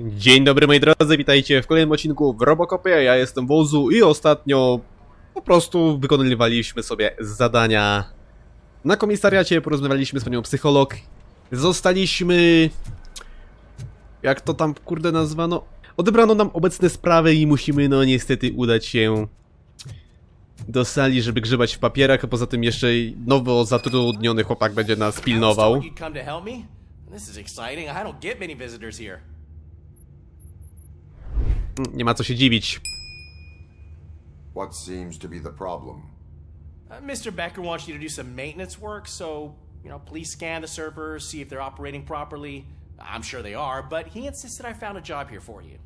Dzień dobry moi drodzy, witajcie w kolejnym odcinku w Robocopie, ja jestem Wozu i ostatnio po prostu wykonywaliśmy sobie zadania na komisariacie, porozmawialiśmy z panią psycholog, zostaliśmy... jak to tam kurde nazwano? Odebrano nam obecne sprawy i musimy no niestety udać się do sali, żeby grzebać w papierach, a poza tym jeszcze nowo zatrudniony chłopak będzie nas pilnował. This is. Nie ma co się dziwić. What seems to be the problem? Uh, Mr. Becker wants you to do some maintenance work, so, you know, please scan the servers, see if they're operating properly. I'm sure they are, but he insisted I found a job here for you.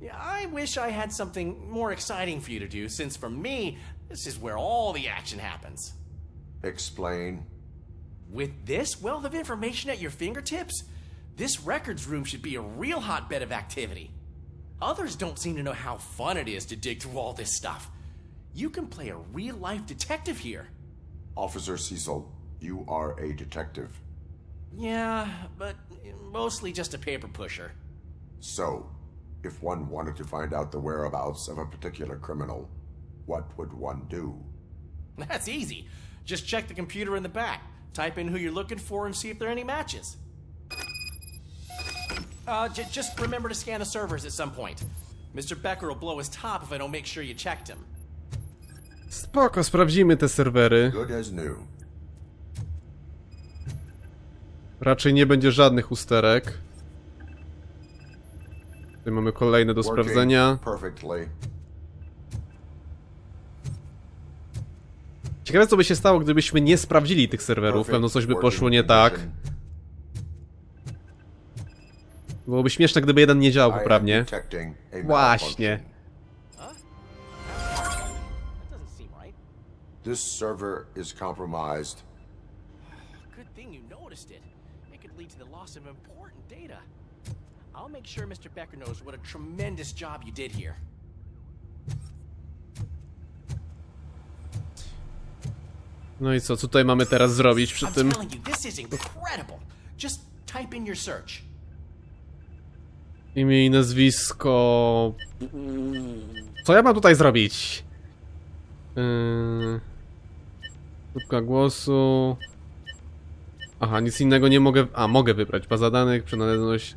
Yeah, I wish I had something more exciting for you to do, since for me, this is where all the action happens. Explain. With this wealth of information at your fingertips, this records room should be a real hotbed of activity. Others don't seem to know how fun it is to dig through all this stuff. You can play a real life detective here. Officer Cecil, you are a detective. Yeah, but mostly just a paper pusher. So, if one wanted to find out the whereabouts of a particular criminal, what would one do? That's easy. Just check the computer in the back, type in who you're looking for, and see if there are any matches. Uh, j- just remember to scan the servers at some point. Mr. Becker will blow his top if I don't make sure you checked him. Spoko, sprawdzimy te serwery. Good as new. Raczej nie będzie żadnych usterek. Tutaj mamy kolejne do sprawdzenia. Perfectly. Ciekawe co by się stało, gdybyśmy nie sprawdzili tych serwerów. Pewno coś by poszło nie tak. Byłoby śmieszne, gdyby jeden nie działał poprawnie. Właśnie. This server is compromised. Good thing you noticed it. It could lead to the loss of important data. I'll make sure Mr. Becker knows what a tremendous job you did here. No i co, co tutaj mamy teraz zrobić przy I'm tym? telling you, this is incredible. Just type in your search. Imię i nazwisko... Co ja mam tutaj zrobić? Yy... Głosu... Aha, nic innego nie mogę... A, mogę wybrać. Baza danych, przynależność...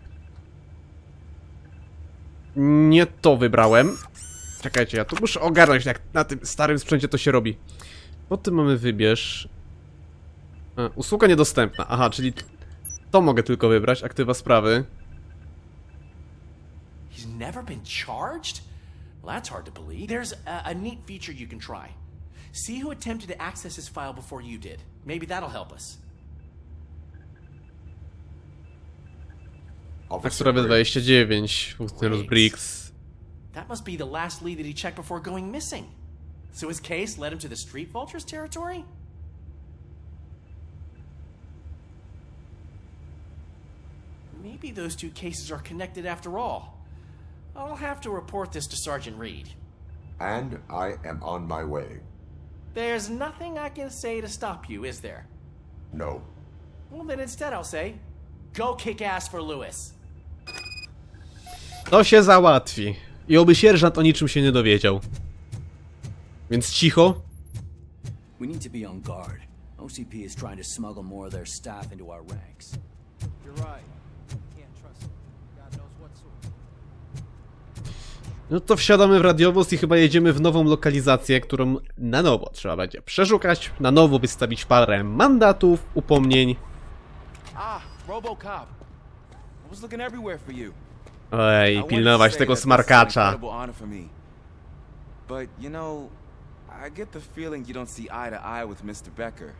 Nie to wybrałem. Czekajcie, ja tu muszę ogarnąć, jak na tym starym sprzęcie to się robi. Po tym mamy wybierz... A, usługa niedostępna. Aha, czyli to mogę tylko wybrać. Aktywa sprawy. He's never been charged? Well, that's hard to believe. There's a, a neat feature you can try. See who attempted to access his file before you did. Maybe that'll help us. Tak, sprawy 29, funkcjonariusz Briggs. That must be the last lead that he checked before going missing. So his case led him to the Street Vultures territory? Maybe those two cases are connected after all. I'll have to report this to Sergeant Reed. And I am on my way. There's nothing I can say to stop you, is there? No. Well, then instead I'll say, go kick ass for Lewis. To się załatwi. I oby sierżant o niczym się nie dowiedział. Więc cicho. We need to be on guard. OCP is trying to smuggle more of their staff into our ranks. You're right. No to wsiadamy w radiowóz i chyba jedziemy w nową lokalizację, którą na nowo trzeba będzie przeszukać, na nowo wystawić parę mandatów, upomnień. Ah. Ej, pilnować tego smarkacza. But you know, I get the feeling you don't see eye to eye with Mr. Becker.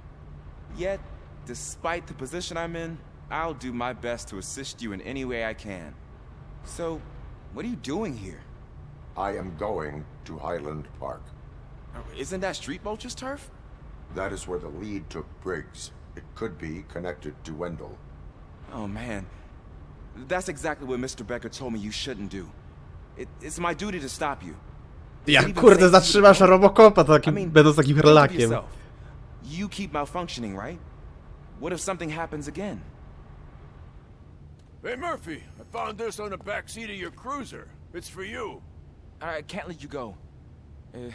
Yet, despite the position I'm in, I'll do my best to assist you in any way I can. So, what are you doing here? I am going to Highland Park. Isn't that Street Vulture's turf? That is where the lead took Briggs. It could be connected to Wendell. Oh man, that's exactly what Mr. Becker told me you shouldn't do. It, it's my duty to stop you. Jak kurde zatrzymasz Robocopa I takim, mean, będąc takim think of herlakiem. yourself. You keep malfunctioning, right? What if something happens again? Hey, Murphy, I found this on the back seat of your cruiser. It's for you. I can't let you go. Uh,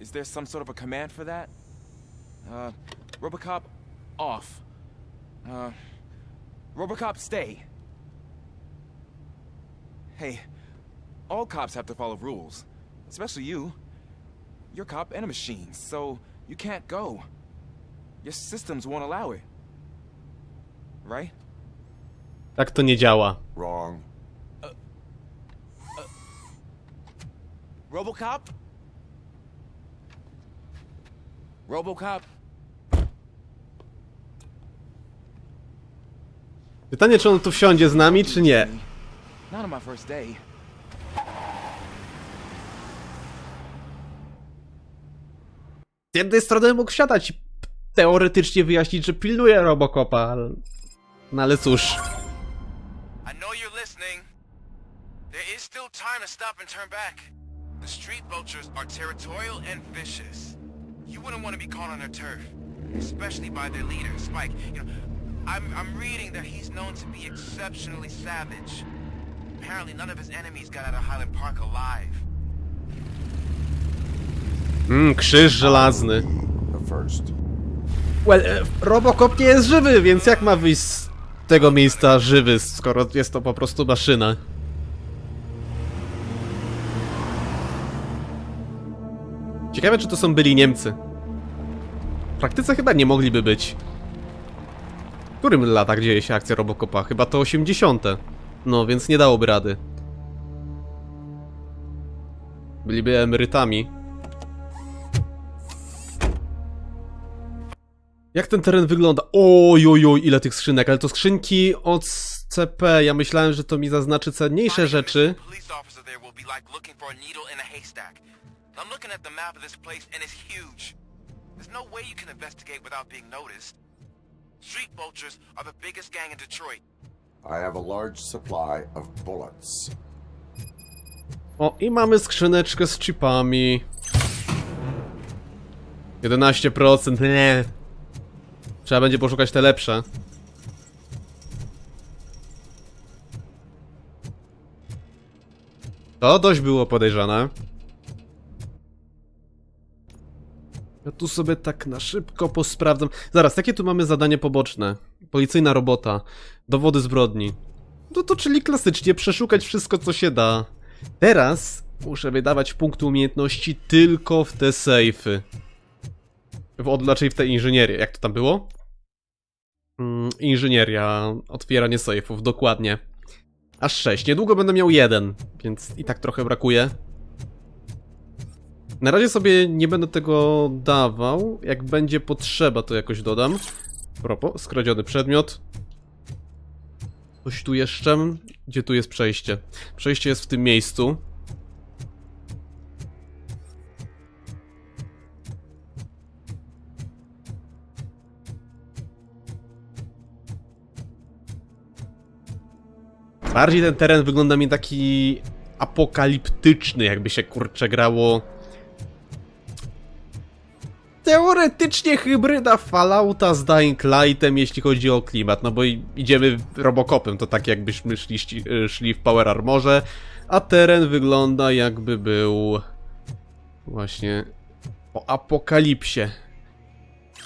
is there some sort of a command for that? Uh, Robocop, off. Uh, Robocop, stay. Hey, all cops have to follow rules, especially you. You're a cop and a machine, so you can't go. Your systems won't allow it. Right? Tak to nie działa. Wrong. Robocop? Robocop? Pytanie, czy on tu wsiądzie z nami, czy nie? Not on my first day. Z jednej strony mógł wsiadać i teoretycznie wyjaśnić, że pilnuje Robocopa, ale... No ale cóż... I know you're listening. There is still time to stop and turn back. The street vultures are territorial and vicious. You wouldn't want to be caught on their turf, especially by their leader, Spike. You know, I'm I'm reading that he's known to be exceptionally savage. Apparently, none of his enemies got out of Highland Park alive. Mmm, krzyż żelazny. Well, e, Robocop nie jest żywy, więc jak ma wyjść z tego miejsca żywy, skoro jest to po prostu maszyna? Ciekawe, czy to są byli Niemcy. W praktyce chyba nie mogliby być. W którym latach dzieje się akcja Robocopa? Chyba to 80. No, więc nie dałoby rady. Byliby emerytami. Jak ten teren wygląda? Oj, oj, oj, ile tych skrzynek, ale to skrzynki od CP. Ja myślałem, że to mi zaznaczy cenniejsze rzeczy. I'm looking at the map of this place and it's huge. There's no way you can investigate without being noticed. Street vultures are the biggest gang in Detroit. I have a large supply of bullets. O, i mamy skrzyneczkę z chipami. 11%, nie. Trzeba będzie poszukać te lepsze. To dość było podejrzane. Ja tu sobie tak na szybko posprawdzam. Zaraz, jakie tu mamy zadanie poboczne? Policyjna robota. Dowody zbrodni. No to czyli klasycznie przeszukać wszystko co się da. Teraz muszę wydawać punkty umiejętności tylko w te sejfy. W, raczej w te inżynierię. Jak to tam było? Mm, inżynieria, otwieranie sejfów, dokładnie. Aż 6. Niedługo będę miał jeden, więc i tak trochę brakuje. Na razie sobie nie będę tego dawał. Jak będzie potrzeba, to jakoś dodam. Propos, skradziony przedmiot. Coś tu jeszcze? Gdzie tu jest przejście? Przejście jest w tym miejscu. Bardziej ten teren wygląda mi taki apokaliptyczny, jakby się kurczę grało. Teoretycznie hybryda Fallouta z Dying Lightem, jeśli chodzi o klimat, no bo idziemy Robocopem, to tak jakbyśmy szli, ści- szli w Power Armorze, a teren wygląda jakby był właśnie o apokalipsie.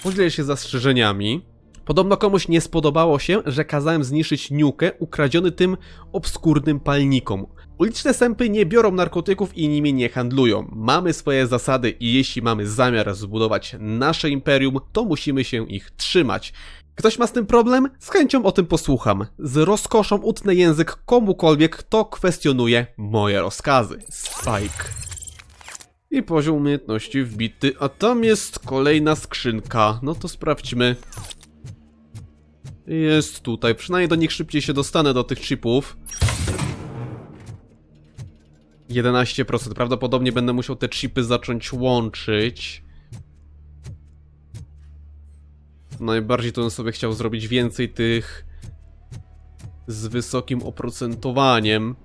Podzielę się zastrzeżeniami. Podobno komuś nie spodobało się, że kazałem zniszczyć niukę ukradziony tym obskurnym palnikom. Uliczne sępy nie biorą narkotyków i nimi nie handlują. Mamy swoje zasady i jeśli mamy zamiar zbudować nasze imperium, to musimy się ich trzymać. Ktoś ma z tym problem? Z chęcią o tym posłucham. Z rozkoszą utnę język komukolwiek, kto kwestionuje moje rozkazy. Spike. I poziom umiejętności wbity, a tam jest kolejna skrzynka. No to sprawdźmy. Jest tutaj, przynajmniej do nich szybciej się dostanę do tych chipów. 11%. Prawdopodobnie będę musiał te chipy zacząć łączyć. Najbardziej to bym sobie chciał zrobić więcej tych z wysokim oprocentowaniem.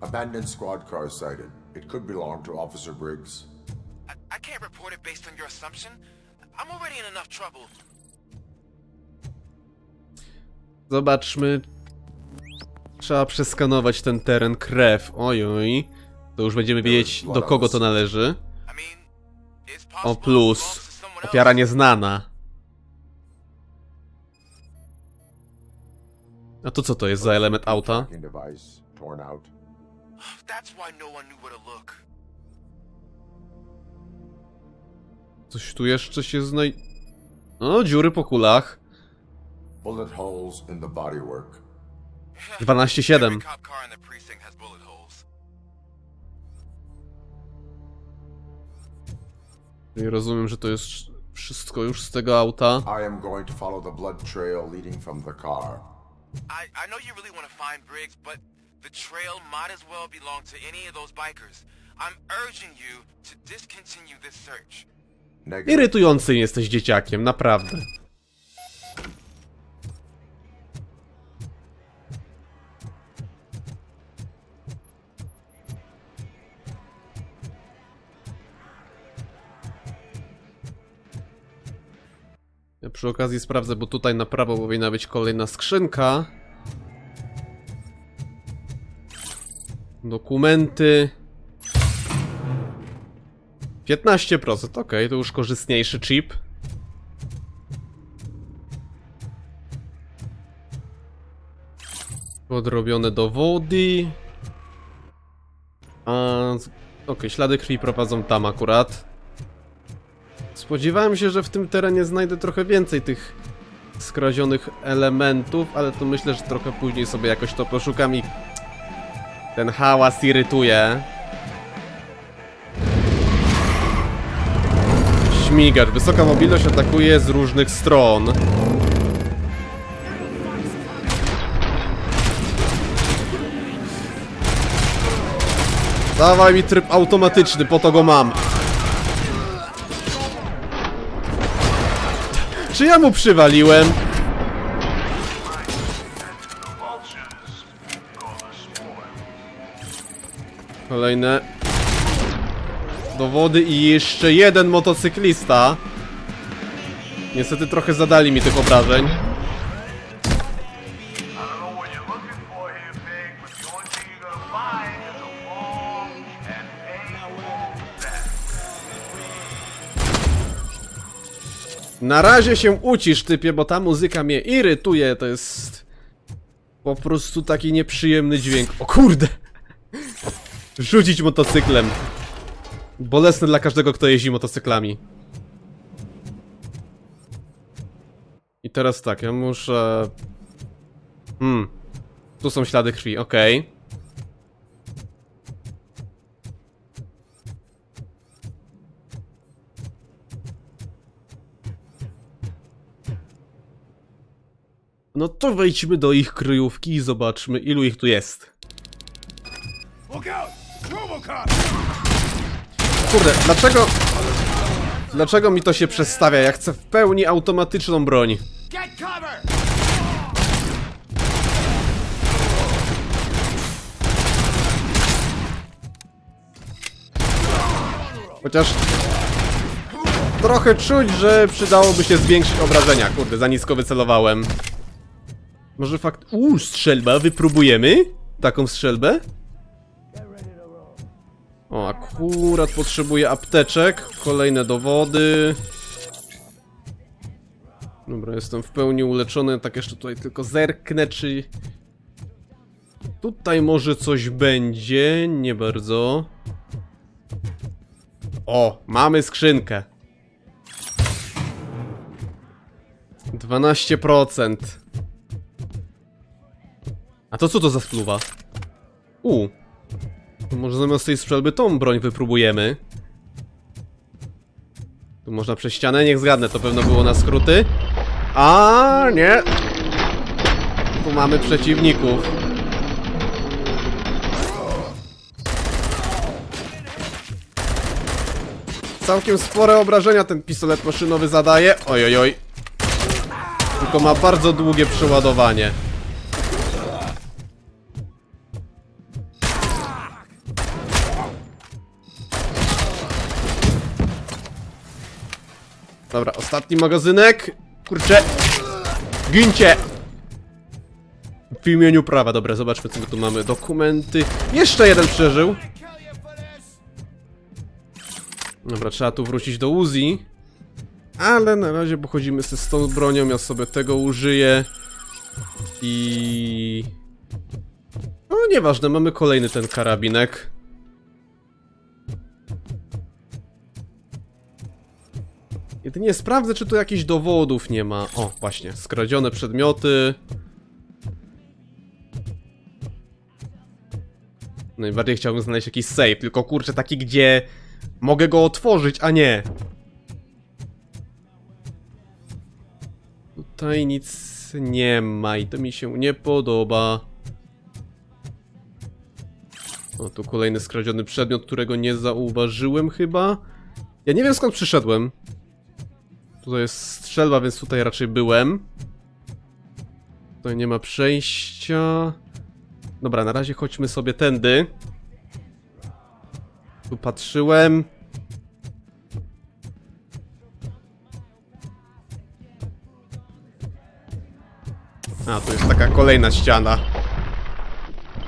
Abandoned squad car sighted. It could belong to Officer Briggs. I, I can't report it based on your assumption. I'm already in enough trouble. Zobaczmy. Trzeba przeskanować ten teren krew. Ojoj. To już będziemy wiedzieć, do kogo to należy. O plus. Ofiara nieznana. A to co to jest za element auta? No. Coś tu jeszcze się znaj... O, dziury po kulach. Bullet holes in the bodywork. 12-7. Every cop car in the precinct has bullet holes. I rozumiem, że to jest wszystko już z tego auta. I am going to follow the blood trail leading from the car. I, I know you really want to find Briggs, but the trail might as well belong to any of those bikers. I'm urging you to discontinue this search. Negative. Irytujący jesteś dzieciakiem, naprawdę. Przy okazji sprawdzę, bo tutaj na prawo powinna być kolejna skrzynka. Dokumenty. 15%, ok, to już korzystniejszy chip. Podrobione dowody. A, ok, ślady krwi prowadzą tam akurat. Spodziewałem się, że w tym terenie znajdę trochę więcej tych skradzionych elementów, ale to myślę, że trochę później sobie jakoś to poszukam i ten hałas irytuje. Śmigacz. Wysoka mobilność atakuje z różnych stron. Dawaj mi tryb automatyczny, po to go mam. Czy ja mu przywaliłem? Kolejne dowody i jeszcze jeden motocyklista. Niestety trochę zadali mi tych obrażeń. Na razie się ucisz, typie, bo ta muzyka mnie irytuje. To jest po prostu taki nieprzyjemny dźwięk. O kurde! Rzucić motocyklem. Bolesne dla każdego, kto jeździ motocyklami. I teraz tak, ja muszę... Hmm. Tu są ślady krwi, okej. No to wejdźmy do ich kryjówki i zobaczmy, ilu ich tu jest. Kurde, dlaczego... Dlaczego mi to się przestawia? Ja chcę w pełni automatyczną broń. Chociaż... Trochę czuć, że przydałoby się zwiększyć obrażenia. Kurde, za nisko wycelowałem. Może fakt... Uuu, strzelba, wypróbujemy? Taką strzelbę? O, akurat potrzebuję apteczek. Kolejne dowody. Dobra, jestem w pełni uleczony. Tak jeszcze tutaj tylko zerknę, czy... Tutaj może coś będzie. Nie bardzo. O, mamy skrzynkę. 12%. A to co to za spluwa? U. Może zamiast tej strzelby tą broń wypróbujemy. Tu można przez ścianę, niech zgadnę, to pewno było na skróty. A nie. Tu mamy przeciwników. Całkiem spore obrażenia ten pistolet maszynowy zadaje. Ojojoj. Tylko ma bardzo długie przeładowanie. Dobra, ostatni magazynek. Kurczę. Gincie! W imieniu prawa. Dobra, zobaczmy co my tu mamy. Dokumenty. Jeszcze jeden przeżył. Dobra, trzeba tu wrócić do Uzi. Ale na razie pochodzimy sobie z tą bronią, ja sobie tego użyję. I... No nieważne, mamy kolejny ten karabinek. Jedynie sprawdzę, czy tu jakichś dowodów nie ma. O, właśnie, skradzione przedmioty. Najbardziej chciałbym znaleźć jakiś safe, tylko kurczę taki, gdzie mogę go otworzyć, a nie. Tutaj nic nie ma i to mi się nie podoba. O, tu kolejny skradziony przedmiot, którego nie zauważyłem chyba. Ja nie wiem skąd przyszedłem. Tutaj jest strzelba, więc tutaj raczej byłem. Tutaj nie ma przejścia. Dobra, na razie chodźmy sobie tędy. Tu patrzyłem. A, tu jest taka kolejna ściana.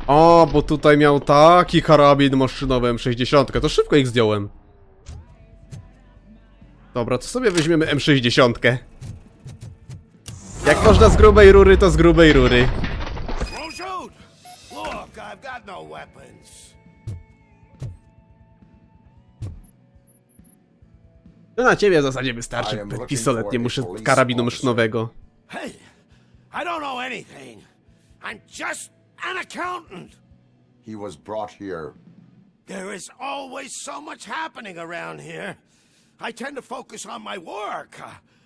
O, bo tutaj miał taki karabin maszynowy M60. To szybko ich zdjąłem. Dobra, to sobie weźmiemy M60. Jak można z grubej rury, to z grubej rury. No. No na ciebie w zasadzie wystarczy pistolet, nie muszę karabinu maszynowego. Hey, I don't know anything. I'm just an accountant. He was brought here. There is always so much happening around here. I tend to focus on my work.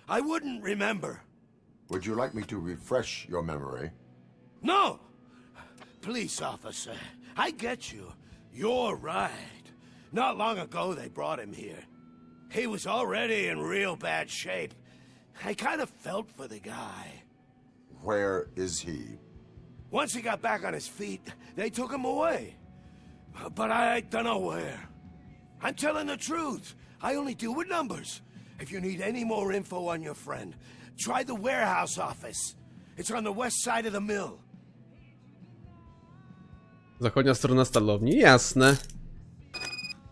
I wouldn't remember. Would you like me to refresh your memory? No! Police officer, I get you. You're right. Not long ago they brought him here. He was already in real bad shape. I kind of felt for the guy. Where is he? Once he got back on his feet, they took him away. But I don't know where. I'm telling the truth. I only deal with numbers. If you need any more info on your friend, try the warehouse office. It's on the west side of the mill. Zachodnia strona stalowni, jasne.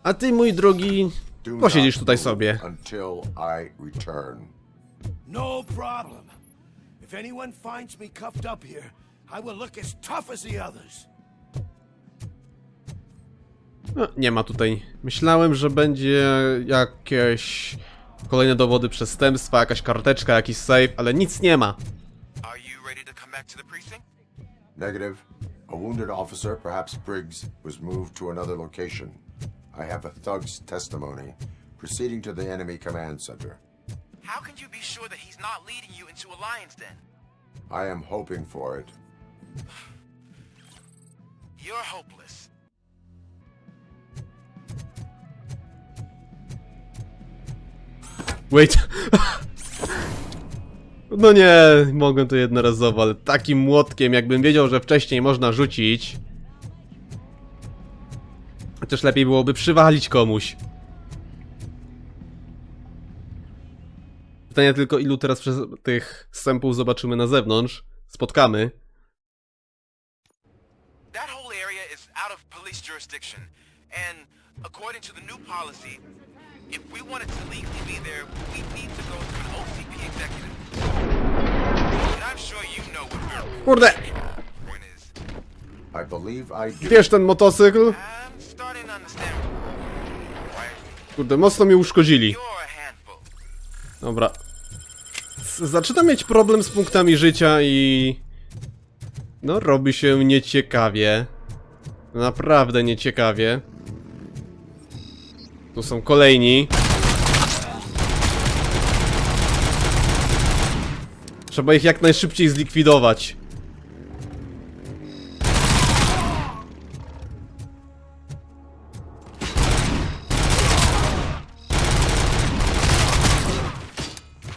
A ty, mój drogi, Do posiedzisz tutaj sobie. Until I return. No problem. If anyone finds me cuffed up here, I will look as tough as the others. No, nie ma tutaj. Myślałem, że będzie jakieś kolejne dowody przestępstwa, jakaś karteczka, jakiś safe, ale nic nie ma. Are you ready to come back to the precinct? Negative. A wounded officer, perhaps Briggs, was moved to another location. I have a thug's testimony, proceeding to the enemy command center. How can you be sure that he's not leading you into Alliance then? I am hoping for it. You're hopeless. Wait. No nie, mogę to jednorazowo, ale takim młotkiem, jakbym wiedział, że wcześniej można rzucić. Chociaż lepiej byłoby przywalić komuś. Pytanie tylko, ilu teraz przez tych sępów zobaczymy na zewnątrz. Spotkamy. That whole area out of police jurisdiction, and according to the new policy, if we wanted to legally be there, we need to go through OCP executive. And I'm sure you know what your Kurde! point is. I believe I do. Wiesz ten motocykl? I'm starting to understand. Kurde, mocno mi uszkodzili. you're a handful. Dobra. Z- Zaczynam mieć problem z punktami życia i... No, robi się nieciekawie. Naprawdę nieciekawie. Tu są kolejni. Trzeba ich jak najszybciej zlikwidować.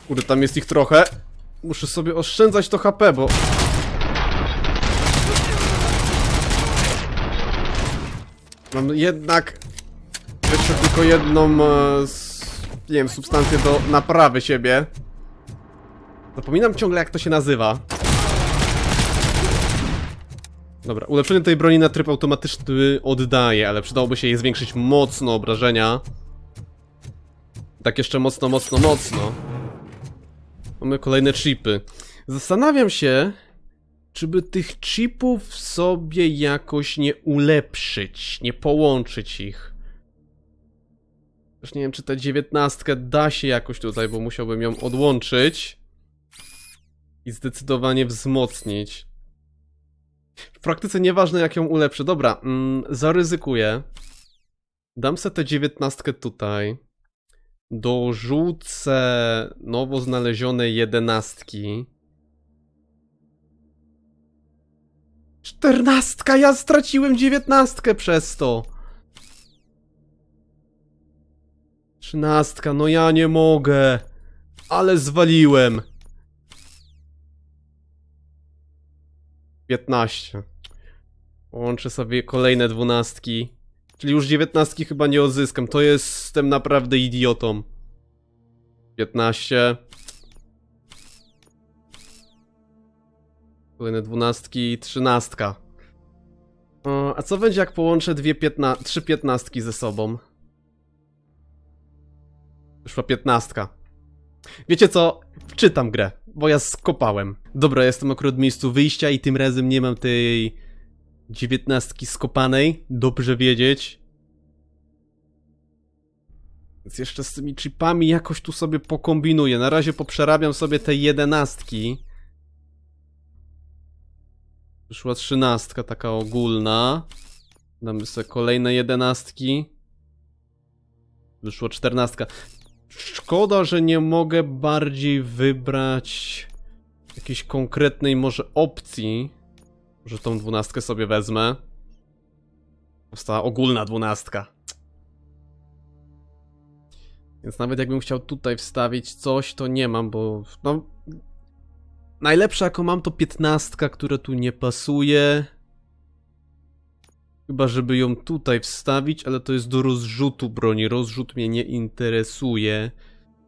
Kurde, tam jest ich trochę. Muszę sobie oszczędzać to HP, bo... Mam jednak... Jeszcze tylko jedną... E, nie wiem, substancję do naprawy siebie. Zapominam ciągle jak to się nazywa. Dobra, ulepszenie tej broni na tryb automatyczny oddaje, ale przydałoby się jej zwiększyć mocno obrażenia. Tak jeszcze mocno, mocno, mocno. Mamy kolejne chipy. Zastanawiam się, czy by tych chipów sobie jakoś nie ulepszyć, nie połączyć ich. Też nie wiem, czy ta dziewiętnastkę da się jakoś tutaj, bo musiałbym ją odłączyć i zdecydowanie wzmocnić. W praktyce nieważne jak ją ulepszę. Dobra, mm, zaryzykuję. Dam sobie tę dziewiętnastkę tutaj. Dorzucę nowo znalezione jedenastki. Czternastka! Ja straciłem dziewiętnastkę przez to! Trzynastka, no ja nie mogę! Ale zwaliłem! 15. Połączę sobie kolejne dwunastki. Czyli już dziewiętnastki chyba nie odzyskam. To jestem naprawdę idiotą. 15. Kolejne dwunastki, trzynastka. A co będzie jak połączę dwie piętna trzy piętnastki ze sobą? Wyszła piętnastka. Wiecie co? Czytam grę, bo ja skopałem. Dobra, jestem akurat w miejscu wyjścia i tym razem nie mam tej dziewiętnastki skopanej. Dobrze wiedzieć. Więc jeszcze z tymi chipami jakoś tu sobie pokombinuję. Na razie poprzerabiam sobie te jedenastki. Wyszła trzynastka taka ogólna. Damy sobie kolejne jedenastki. Wyszła czternastka. Szkoda, że nie mogę bardziej wybrać jakiejś konkretnej może opcji. Że tą dwunastkę sobie wezmę. Została ogólna dwunastka. Więc nawet jakbym chciał tutaj wstawić coś, to nie mam, bo no... Najlepsza jaką mam to piętnastka, która tu nie pasuje. Chyba, żeby ją tutaj wstawić, ale to jest do rozrzutu broni. Rozrzut mnie nie interesuje.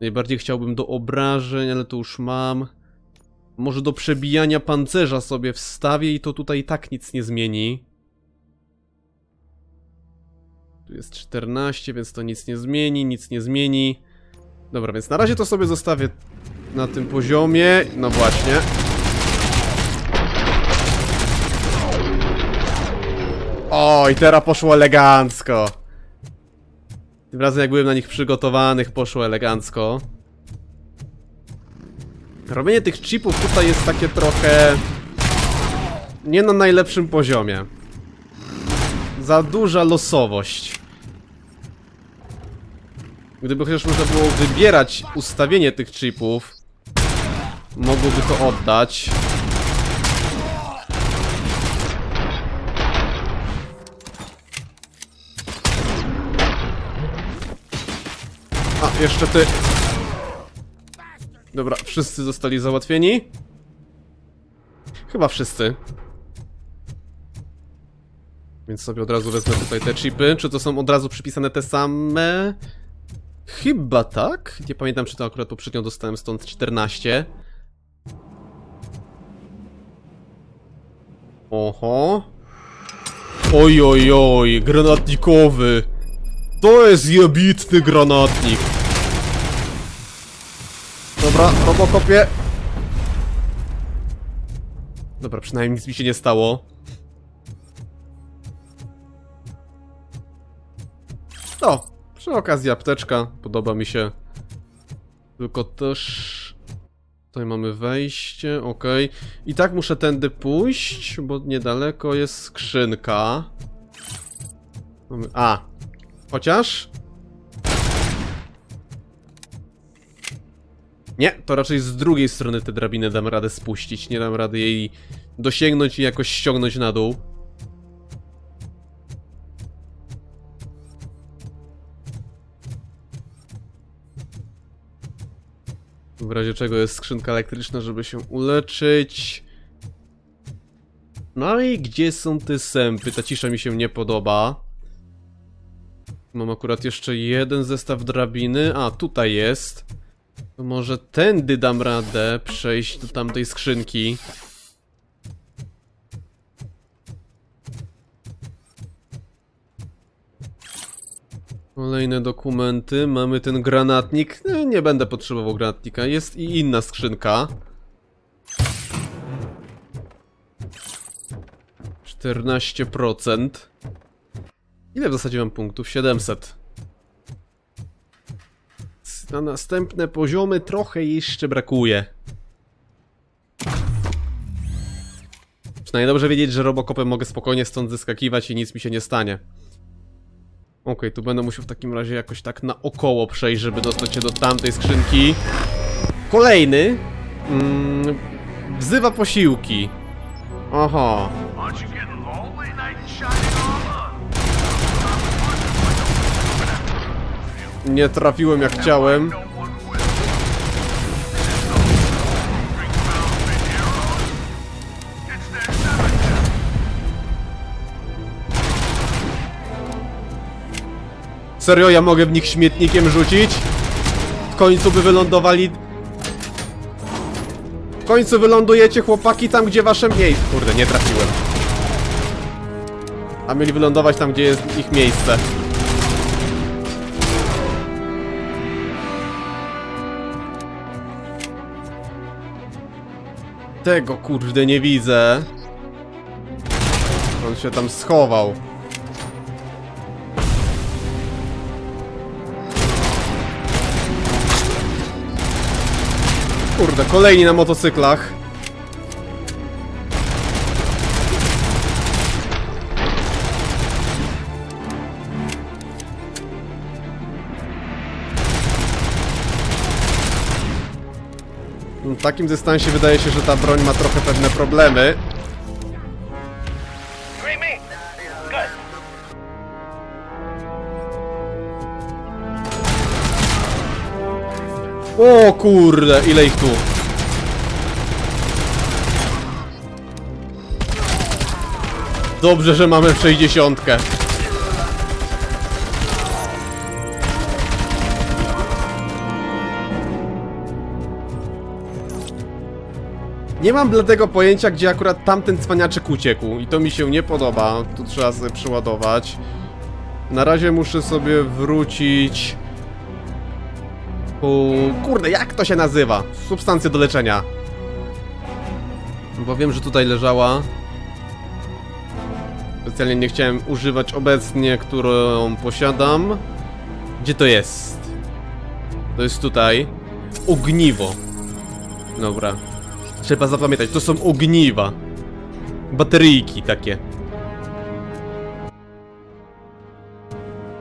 Najbardziej chciałbym do obrażeń, ale to już mam. Może do przebijania pancerza sobie wstawię i to tutaj i tak nic nie zmieni. Tu jest 14, więc to nic nie zmieni, nic nie zmieni. Dobra, więc na razie to sobie zostawię na tym poziomie. No właśnie. O, i teraz poszło elegancko. Tym razem jak byłem na nich przygotowanych, poszło elegancko. Robienie tych chipów tutaj jest takie trochę... Nie na najlepszym poziomie. Za duża losowość. Gdyby chociaż można było wybierać ustawienie tych chipów, mogłoby to oddać. A, jeszcze ty. Dobra, wszyscy zostali załatwieni. Chyba wszyscy. Więc sobie od razu wezmę tutaj te chipy. Czy to są od razu przypisane te same? Chyba tak. Nie pamiętam, czy to akurat poprzednio dostałem stąd 14. Oho. Oj, oj, oj, granatnikowy. To jest jebitny granatnik. Dobra, Robocopie. Dobra, przynajmniej nic mi się nie stało. O, przy okazji apteczka, podoba mi się. Tylko też... Tutaj mamy wejście, ok. I tak muszę tędy pójść, bo niedaleko jest skrzynka. Mamy... A! Chociaż... Nie, to raczej z drugiej strony tę drabinę dam radę spuścić. Nie dam rady jej dosięgnąć i jakoś ściągnąć na dół. W razie czego jest skrzynka elektryczna, żeby się uleczyć. No i gdzie są te sępy? Ta cisza mi się nie podoba. Mam akurat jeszcze jeden zestaw drabiny. A, tutaj jest. To może tędy dam radę przejść do tamtej skrzynki. Kolejne dokumenty. Mamy ten granatnik. No, nie będę potrzebował granatnika. Jest i inna skrzynka. 14%. Ile w zasadzie mam punktów? 700. Na następne poziomy trochę jeszcze brakuje. Przynajmniej dobrze wiedzieć, że Robocopem mogę spokojnie stąd zeskakiwać i nic mi się nie stanie. Okej, tu będę musiał w takim razie jakoś tak naokoło przejść, żeby dostać się do tamtej skrzynki. Kolejny. Mm, wzywa posiłki. Aha. Nie trafiłem jak chciałem. Serio, ja mogę w nich śmietnikiem rzucić? W końcu by wylądowali... W końcu wylądujecie chłopaki tam, gdzie wasze miejsce... Kurde, nie trafiłem. A mieli wylądować tam, gdzie jest ich miejsce. Tego kurde nie widzę. On się tam schował. Kurde, kolejni na motocyklach. Takim dystansie wydaje się, że ta broń ma trochę pewne problemy. O kurde, ile ich tu? Dobrze, że mamy w 60. Nie mam bladego pojęcia, gdzie akurat tamten cwaniaczek uciekł i to mi się nie podoba. Tu trzeba sobie przeładować. Na razie muszę sobie wrócić... Po... Kurde, jak to się nazywa? Substancje do leczenia. Bo wiem, że tutaj leżała. Specjalnie nie chciałem używać obecnie, którą posiadam. Gdzie to jest? To jest tutaj. Ogniwo. Dobra. Trzeba zapamiętać, to są ogniwa. Bateryjki takie.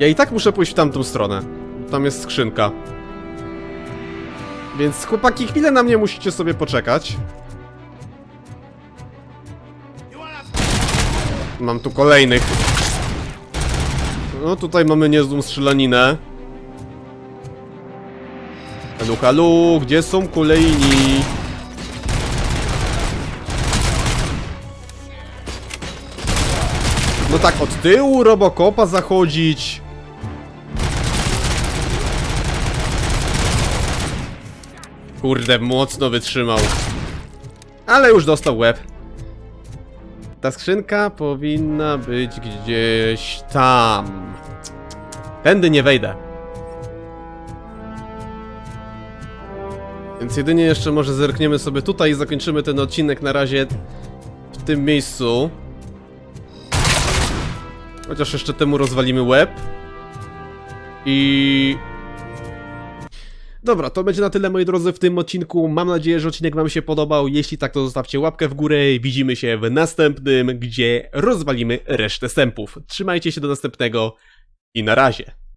Ja i tak muszę pójść w tamtą stronę. Tam jest skrzynka. Więc chłopaki, chwilę na mnie musicie sobie poczekać. Mam tu kolejnych. No tutaj mamy niezłą strzelaninę. Halu, halu, gdzie są kolejni? Tak, od tyłu Robocopa zachodzić. Kurde, mocno wytrzymał. Ale już dostał łeb. Ta skrzynka powinna być gdzieś tam. Tędy nie wejdę. Więc jedynie jeszcze może zerkniemy sobie tutaj i zakończymy ten odcinek na razie w tym miejscu. Chociaż jeszcze temu rozwalimy łeb. I Dobra, to będzie na tyle moi drodzy w tym odcinku. Mam nadzieję, że odcinek wam się podobał. Jeśli tak, to zostawcie łapkę w górę. Widzimy się w następnym, gdzie rozwalimy resztę sępów. Trzymajcie się do następnego i na razie.